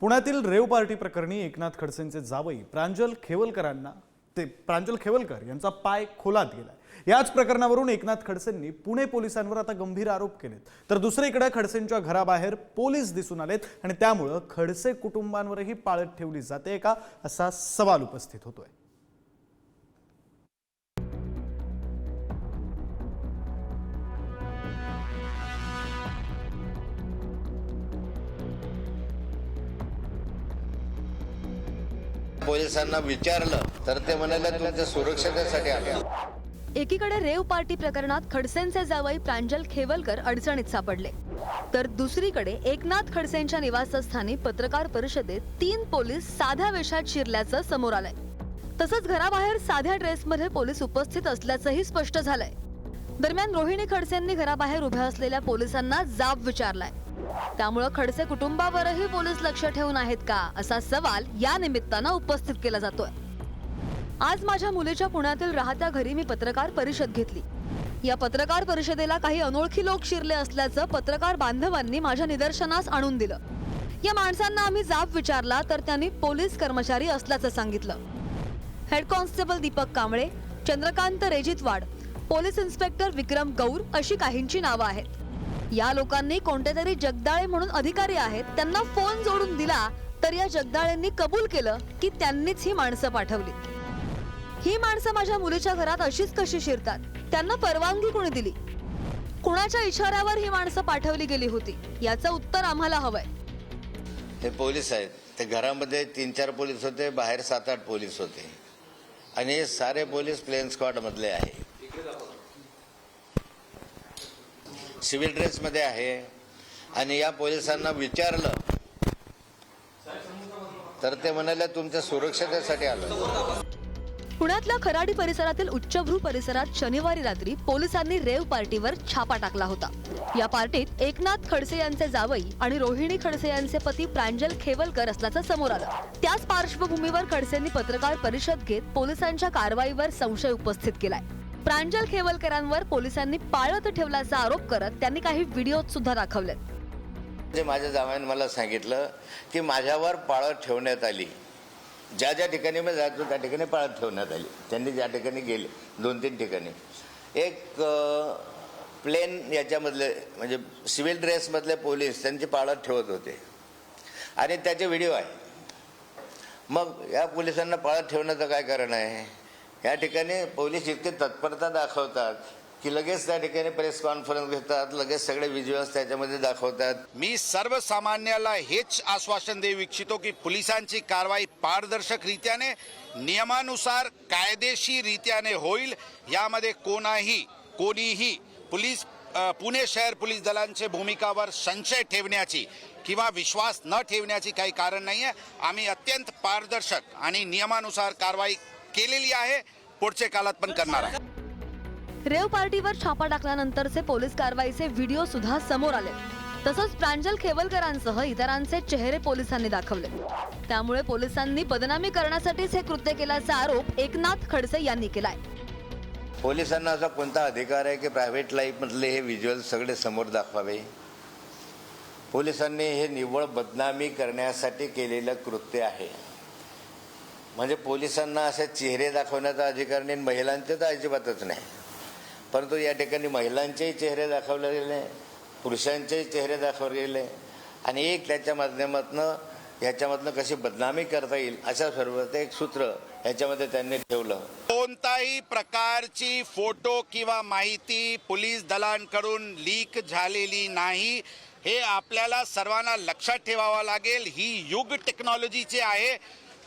पुण्यातील rave party प्रकरणी एकनाथ खडसेंचे जावई प्रांजल खेवलकरांना ते प्रांजल खेवलकर यांचा पाय खोलात गेला याच प्रकरणावरून एकनाथ खडसेंनी पुणे पोलिसांवर आता गंभीर आरोप केलेत. तर दुसरीकडे खडसेंच्या घराबाहेर पोलीस दिसून आलेत आणि त्यामुळं खडसे कुटुंबांवरही पाळत ठेवली जाते का असा सवाल उपस्थित होतोय. पोलिसांना विचारलं तर ते म्हणाले तुमच्या सुरक्षतेसाठी आले एकीकडे रेव पार्टी प्रकरणात खडसेंचे जावई प्रांजल खेवलकर अडचणीत सापडले. तर दुसरीकडे एकनाथ खडसेंच्या निवासस्थानी पत्रकार परिषदेत तीन पोलीस साध्या वेशात शिरल्याचं समोर आलंय. तसंच घराबाहेर साध्या ड्रेसमध्ये पोलीस उपस्थित असल्याचंही स्पष्ट झालंय. दरम्यान रोहिणी खडसेंनी घराबाहेर उभ्या असलेल्या पोलिसांना जाब विचारलाय. त्यामुळं खडसे कुटुंबावरही पोलीस लक्ष ठेवून आहेत का असा सवाल या निमित्तानं उपस्थित केला जातोय. आज माझ्या मुलीच्या पुण्यातील राहत्या घरी मी पत्रकार परिषद घेतली. या पत्रकार परिषदेला काही अनोळखी लोक शिरले असल्याचं पत्रकार बांधवांनी माझ्या निदर्शनास आणून दिलं. या माणसांना आम्ही जाब विचारला तर त्यांनी पोलीस कर्मचारी असल्याचं सांगितलं. Head constable Deepak Kamble Chandrakant Rejitwad police inspector Vikram Gaur अशी काहींची नावं आहेत. या लोकांनी कोणते तरी जगदाळे म्हणून अधिकारी आहेत त्यांना फोन जोडून दिला तर या जगदाळेंनी कबूल केलं की त्यांनीच ही माणसं पाठवली. ही माणसं माझ्या मुलीच्या घरात अशीच कशी शिरतात? त्यांना परवानगी कोणी दिली? कुणाच्या इशाऱ्यावर ही माणसं पाठवली गेली होती? याचं उत्तर आम्हाला हवंय. हे पोलीस आहेत. ते घरामध्ये तीन चार पोलीस होते बाहेर सात आठ पोलीस होते. आणि हे सारे पोलीस प्लेन स्क्वॉड मधले आहे. सिव्हिल ड्रेसमध्ये आहे. आणि या पोलिसांना विचारलं तर ते म्हणाले तुमच्या सुरक्षतेसाठी आलं. पुण्यातल्या खराडी परिसरातील उच्चभ्रू परिसरात शनिवारी रात्री पोलिसांनी रेव पार्टीवर छापा टाकला होता. या पार्टीत एकनाथ खडसे यांचे जावई आणि रोहिणी खडसे यांचे पती प्रांजल खेवलकर असल्याचं समोर आलं. त्याच पार्श्वभूमीवर खडसेंनी पत्रकार परिषद घेत पोलिसांच्या कारवाईवर संशय उपस्थित केलाय. प्रांजल खेवलकरांवर पोलिसांनी पाळत ठेवल्याचा आरोप करत त्यांनी काही व्हिडिओ सुद्धा दाखवलेत. जे माझ्या जावयाने मला सांगितलं की माझ्यावर पाळत ठेवण्यात आली. ज्या ज्या ठिकाणी मी जायचो त्या ठिकाणी पाळत ठेवण्यात आली. त्यांनी ज्या ठिकाणी गेले दोन तीन ठिकाणी. एक प्लेन याच्यामधले म्हणजे सिव्हिल ड्रेसमधले पोलीस त्यांची पाळत ठेवत होते. आणि त्याचे व्हिडिओ आहे. मग या पोलिसांना पाळत ठेवण्याचं काय कारण आहे? या ठिकाणी पोलीस इतकी तत्परता दाखवतात की लगेच त्या ठिकाणी प्रेस कॉन्फरन्स घेतात लगेच सगळे व्हिज्युअल्स त्याच्यामध्ये दाखवतात. मी सर्वसामान्याला हेच आश्वासन देऊ इच्छितो की पोलिसांची कारवाई पारदर्शक रित्याने नियमानुसार कायदेशीररित्याने होईल. यामध्ये कोणाही कोणीही पोलीस पुणे शहर पोलीस दलांचे भूमिकावर संशय ठेवण्याची किंवा विश्वास न ठेवण्याची काही कारण नाही आहे आम्ही अत्यंत पारदर्शक आणि नियमानुसार कारवाई केलेली आहे पुढच्या काळात पण करणार आहे. रेव पार्टीवर छापा टाकल्यानंतरचे पोलीस कारवाईचे व्हिडिओ सुद्धा समोर आले. तसंच प्रांजल खेवलकरांसह इतरांचे चेहरे पोलिसांनी दाखवले. त्यामुळे पोलिसांनी बदनामी करण्यासाठीच हे कृत्य केल्याचा आरोप एकनाथ खडसे यांनी केलाय. पोलिसांना असा कोणता अधिकार आहे की प्रायव्हेट लाईफमधले हे व्हिज्युअल सगळे समोर दाखवावे? पोलिसांनी हे निव्वळ बदनामी करण्यासाठी केलेलं कृत्य आहे. म्हणजे पोलिसांना असे चेहरे दाखवण्याचा अधिकार नाही महिलांचे तर अजिबातच नाही. परंतु या ठिकाणी महिलांचेही चेहरे दाखवले गेले पुरुषांचेही चेहरे दाखवले गेले. आणि एक त्याच्या माध्यमातनं ह्याच्यामधनं कशी बदनामी करता येईल अशा स्वरूपाचं एक सूत्र याच्यामध्ये त्यांनी ठेवलं. कोणताही प्रकारची फोटो किंवा माहिती पोलीस दलांकडून लीक झालेली नाही. हे आपल्याला सर्वांना लक्षात ठेवावं लागेल. ही युग टेक्नॉलॉजीची आहे.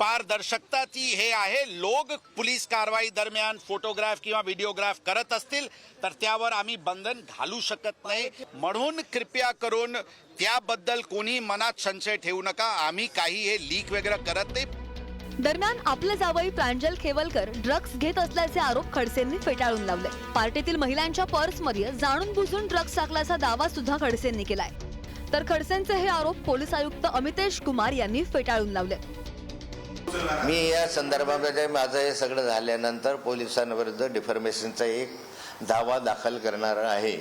पारदर्शकताची हे आहे. लोक पोलीस कारवाई दरम्यान फोटोग्राफ किंवा व्हिडिओग्राफ करत असतील तर त्यावर आम्ही बंधन घालू शकत नाही. म्हणून कृपया करून त्याबद्दल कोणी मनात संशय ठेवू नका. आम्ही काही हे लीक वगैरे करत नाही. दरम्यान आपले जावई प्रांजल खेवलकर ड्रग्ज घेत असल्याचे आरोप खडसेंनी फेटाळून लावले. पार्टीतील महिलांच्या पर्समध्ये जाणून बुजून ड्रग्ज टाकल्याचा दावा सुद्धा खडसेंनी केलाय. तर खडसेंचे हे आरोप पोलीस आयुक्त अमितेश कुमार यांनी फेटाळून लावले. मी या संदर्भामध्ये माझं हे सगळं झाल्यानंतर पोलिसांविरुद्ध डिफॉर्मेशनचा एक दावा दाखल करणार आहे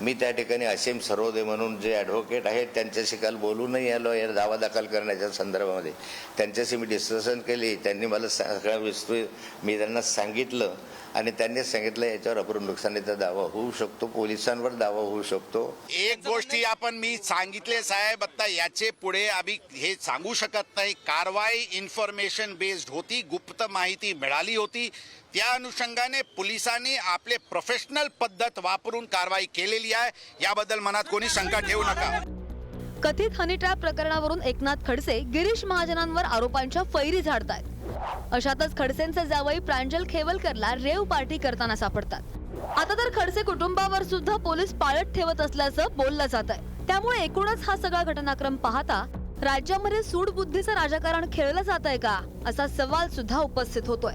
मी त्या ठिकाणी असीम सरोदे म्हणून जे ॲडव्होकेट आहेत त्यांच्याशी काल बोलूनही आलो या दावा दाखल करण्याच्या संदर्भामध्ये. त्यांच्याशी मी डिस्कशन केली त्यांनी मला सगळ्या विस्तृत मी त्यांना सांगितलं आणि त्यांनी सांगितलं याच्यावर अपूर्ण नुकसानीचा दावा होऊ शकतो पोलिसांवर दावा होऊ शकतो. एक गोष्टी आपण मी सांगितले साहेब आता याचे पुढे आम्ही हे सांगू शकत नाही. कारवाई इन्फॉर्मेशन बेस्ड होती गुप्त माहिती मिळाली होती. त्या अनुषंगाने पोलिसांनी आपले प्रोफेशनल पद्धत वापरून कारवाई केलेली आहे. याबद्दल मनात कोणी शंका ठेवू नका. कथित हनी ट्रॅप प्रकरणावरून एकनाथ खडसे गिरीश महाजनांवर आरोपांच्या फैरी झाडतायत. अशातच खडसेंचे जावई प्रांजल खेवलकरला रेव पार्टी करताना सापडतात. आता तर खडसे कुटुंबावर सुद्धा पोलीस पाळत ठेवत असल्याचं बोललं जात आहे त्यामुळे एकूणच हा सगळा घटनाक्रम पाहता राज्यामध्ये सूडबुद्धीचं राजकारण खेळलं जात आहे का असा सवाल सुद्धा उपस्थित होतोय.